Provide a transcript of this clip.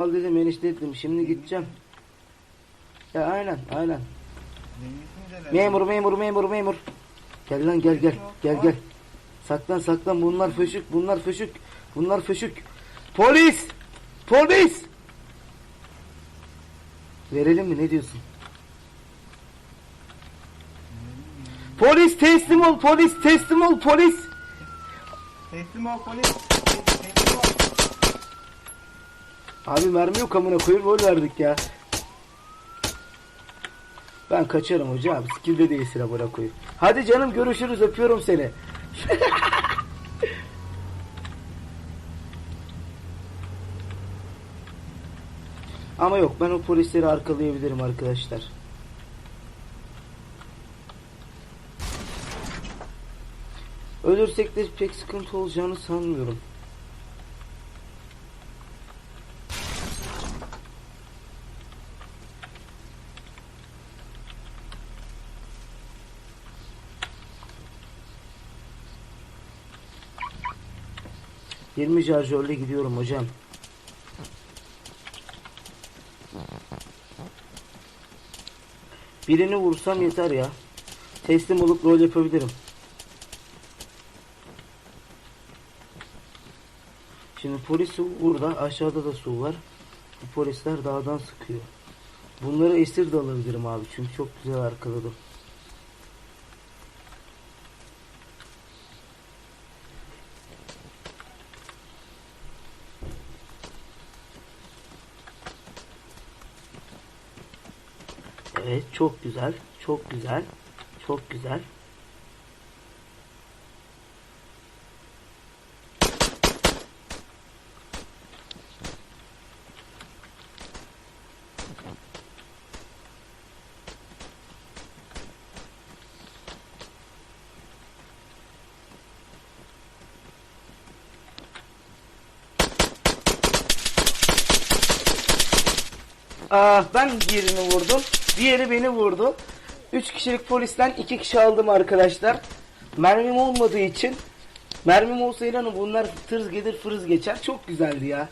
Al dedim enişte dedim şimdi gideceğim. Ya aynen aynen. Memur memur memur memur. Gel lan gel gel gel gel. Saklan saklan bunlar föşük bunlar föşük. Bunlar föşük. Polis! Polis! Verelim mi ne diyorsun? Polis teslim ol polis teslim ol polis. Teslim ol polis. Teslim ol. Abi mermi yok amına koyup rol verdik ya. Ben kaçarım hocam. Skill'de değilsin amına koyup. Hadi canım görüşürüz öpüyorum seni. Ama yok ben o polisleri arkalayabilirim arkadaşlar. Ölürsek de pek sıkıntı olacağını sanmıyorum. Yirmi şarjörle gidiyorum hocam. Birini vursam yeter ya. Teslim olup rol yapabilirim. Şimdi polis burada aşağıda da su var. Bu polisler dağdan sıkıyor. Bunları esir de alabilirim abi çünkü çok güzel arkaladım. Evet çok güzel çok güzel çok güzel. Aa, ben birini vurdum. Diğeri beni vurdu. 3 kişilik polisten 2 kişi aldım arkadaşlar. Mermim olmadığı için mermim olsa inanın bunlar tırz gelir fırız geçer. Çok güzeldi ya.